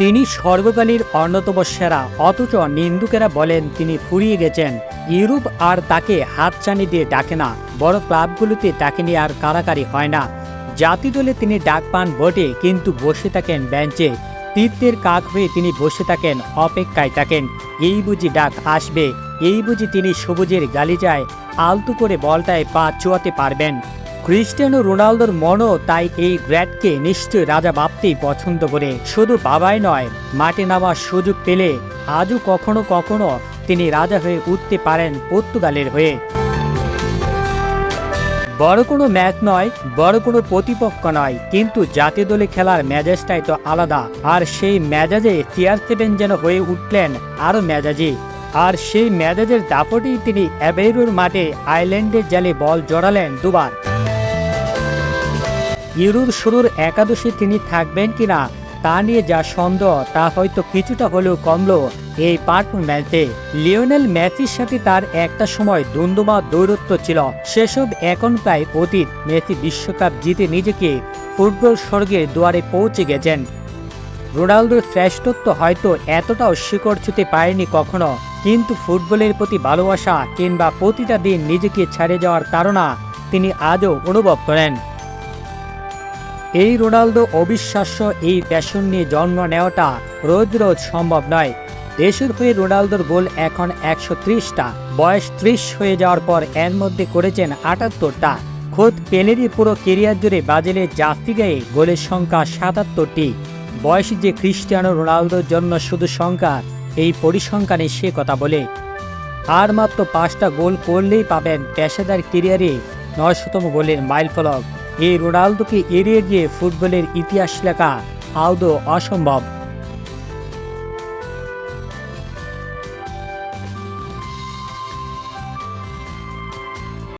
তিনি সর্বকালীর অন্যতম সেরা, অথচ নিন্দুকেরা বলেন তিনি ফুরিয়ে গেছেন। ইউরোপ আর তাকে হাতছানি দিয়ে ডাকে না বড় ক্লাবগুলোতে তাকে নিয়ে আর কারাকারি হয় না। জাতি দলে তিনি ডাক পান বটে, কিন্তু বসে থাকেন বেঞ্চে। তীর্থের কাক হয়ে তিনি বসে থাকেন, অপেক্ষায় থাকেন। এই বুঝি ডাক আসবে, এই বুঝি তিনি সবুজের গালিজায় আলতু করে বলটায় পা চুয়াতে পারবেন। ক্রিস্টিয়ানো রোনালদোর মনও তাই এই গ্র্যাডকে নিশ্চয় রাজা ভাবতেই পছন্দ করে। শুধু বাবাই নয়, মাঠে নামার সুযোগ পেলে আজও কখনো কখনো তিনি রাজা হয়ে উঠতে পারেন পর্তুগালের হয়ে। বড় কোনো ম্যাচ নয়, বড় কোনো প্রতিপক্ষ নয়, কিন্তু জাতীয় দলে খেলার মেজাজটাই তো আলাদা। আর সেই মেজাজে চেয়ার সেভেন যেন হয়ে উঠলেন আরও মেজাজি। আর সেই মেজাজের দাপটেই তিনি অ্যাবেরুর মাঠে আইল্যান্ডের জালে বল জড়ালেন দুবার। ইউরোর শুরুর একাদশে তিনি থাকবেন কিনা তা নিয়ে যা সন্দেহ, তা হয়তো কিছুটা হলেও কমলো এই পারফরম্যান্সে। লিওনেল মেসির সাথে তার একটা সময় দুন্দুমা দৌরত্ব ছিল। সেসব এখন প্রায় অতীত। মেসি বিশ্বকাপ জিতে নিজেকে ফুটবল স্বর্গের দুয়ারে পৌঁছে গেছেন। রোনালদোর শ্রেষ্ঠত্ব হয়তো এতটাও শিকড় ছুতে পারেনি কখনো, কিন্তু ফুটবলের প্রতি ভালোবাসা কিংবা প্রতিটা দিন নিজেকে ছেড়ে যাওয়ার তাড়না তিনি আজও অনুভব করেন। এই রোনালদো অবিশ্বাস্য এই প্যাশন নিয়ে জন্ম নেওয়াটা রোজ রোজ সম্ভব নয়। দেশের হয়ে রোনালদোর গোল এখন একশো ত্রিশটা, বয়স ত্রিশ হয়ে যাওয়ার পর এর মধ্যে করেছেন আটাত্তরটা। খোদ পেলেরই পুরো কেরিয়ার জুড়ে বাজেলে জাস্তি গায়ে গোলের সংখ্যা সাতাত্তরটি। বয়স যে ক্রিস্টিয়ানো রোনালদোর জন্য শুধু সংখ্যা, এই পরিসংখ্যানে সে কথা বলে। আর মাত্র পাঁচটা গোল করলেই পাবেন পেশাদার কেরিয়ারে নয় নয়শতম গোলের মাইল ফলক এই রোনালদোকে এড়িয়ে গিয়ে ফুটবলের ইতিহাস লেখা আদৌ অসম্ভব।